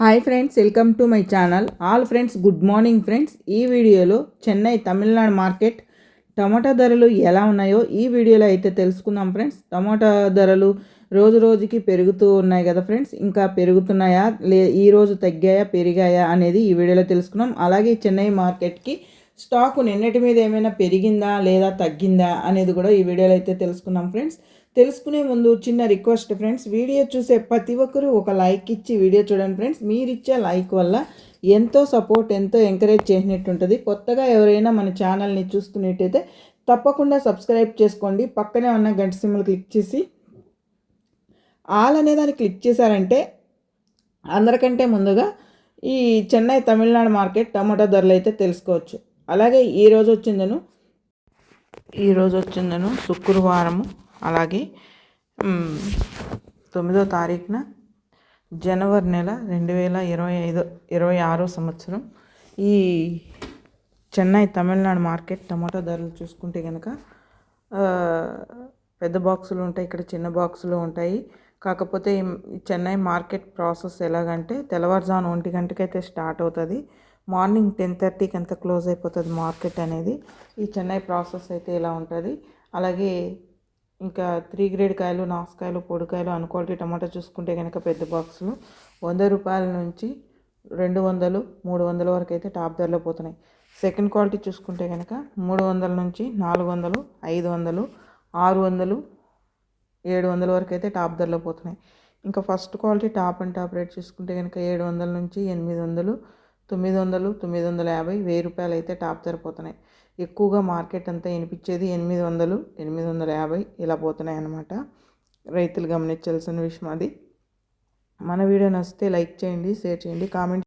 Hi friends welcome to my channel. All friends good morning friends. ఈ వీడియోలో Chennai Tamil Nadu market టమాటా ధరలు ఎలా ఉన్నాయో ఈ వీడియోలో అయితే తెలుసుకుందాం ఫ్రెండ్స్. టమాటా ధరలు రోజు రోజుకి పెరుగుతూ ఉన్నాయి కదా ఫ్రెండ్స్. ఇంకా పెరుగుతున్నాయా లే ఈరోజు తగ్గాయా పెరిగాయా అనేది ఈ వీడియోలో తెలుసుకున్నాం అలాగే చెన్నై మార్కెట్కి స్టాకు నిన్నటి మీద ఏమైనా పెరిగిందా లేదా తగ్గిందా అనేది కూడా ఈ వీడియోలో అయితే తెలుసుకున్నాం ఫ్రెండ్స్. తెలుసుకునే ముందు చిన్న రిక్వెస్ట్ ఫ్రెండ్స్ వీడియో చూసే ప్రతి ఒక్కరూ ఒక లైక్ ఇచ్చి వీడియో చూడండి ఫ్రెండ్స్. మీరు ఇచ్చే లైక్ వల్ల ఎంతో సపోర్ట్ ఎంతో ఎంకరేజ్ చేసినట్టు ఉంటుంది. కొత్తగా ఎవరైనా మన ఛానల్ని చూస్తున్నట్టయితే తప్పకుండా సబ్స్క్రైబ్ చేసుకోండి. పక్కనే ఉన్న గంట సిమ్లు క్లిక్ చేసి ఆల్ అనే దాన్ని క్లిక్ చేశారంటే అందరికంటే ముందుగా ఈ చెన్నై తమిళనాడు మార్కెట్ టమాటా ధరలు అయితే తెలుసుకోవచ్చు. అలాగే ఈరోజు వచ్చిందను ఈరోజు వచ్చిందను శుక్రవారము. అలాగే తొమ్మిదో తారీఖున జనవరి నెల రెండు వేల ఇరవై ఐదు ఇరవై ఆరో సంవత్సరం. ఈ చెన్నై తమిళనాడు మార్కెట్ టమాటో ధరలు చూసుకుంటే కనుక పెద్ద బాక్సులు ఉంటాయి ఇక్కడ చిన్న బాక్సులు ఉంటాయి. కాకపోతే చెన్నై మార్కెట్ ప్రాసెస్ ఎలాగంటే తెల్లవారుజాము ఒంటి గంటకైతే స్టార్ట్ అవుతుంది. మార్నింగ్ టెన్ థర్టీకి అంత క్లోజ్ అయిపోతుంది మార్కెట్ అనేది. ఈ చెన్నై ప్రాసెస్ అయితే ఇలా ఉంటుంది. అలాగే ఇంకా త్రీ గ్రేడ్ కాయలు నాసుకాయలు పొడికాయలు అన్ క్వాలిటీ టమాటా చూసుకుంటే కనుక పెద్ద బాక్సులు వంద రూపాయల నుంచి రెండు వందలు మూడు వందల వరకు అయితే టాప్ ధరలో పోతున్నాయి. సెకండ్ క్వాలిటీ చూసుకుంటే కనుక మూడు వందల నుంచి నాలుగు వందలు ఐదు వందలు ఆరు వందలు ఏడు వందల వరకు అయితే టాప్ ధరలో పోతున్నాయి. ఇంకా first quality top and top rate చూసుకుంటే కనుక ఏడు వందల నుంచి ఎనిమిది వందలు తొమ్మిది వందలు తొమ్మిది వందల యాభై వెయ్యి రూపాయలు అయితే టాప్ సరిపోతున్నాయి. ఎక్కువగా మార్కెట్ అంతా వినిపించేది ఎనిమిది వందలు ఎనిమిది వందల యాభై ఇలా పోతున్నాయి అన్నమాట. రైతులు గమనించాల్సిన విషయం అది. మన వీడియో నచ్చితే లైక్ చేయండి షేర్ చేయండి కామెంట్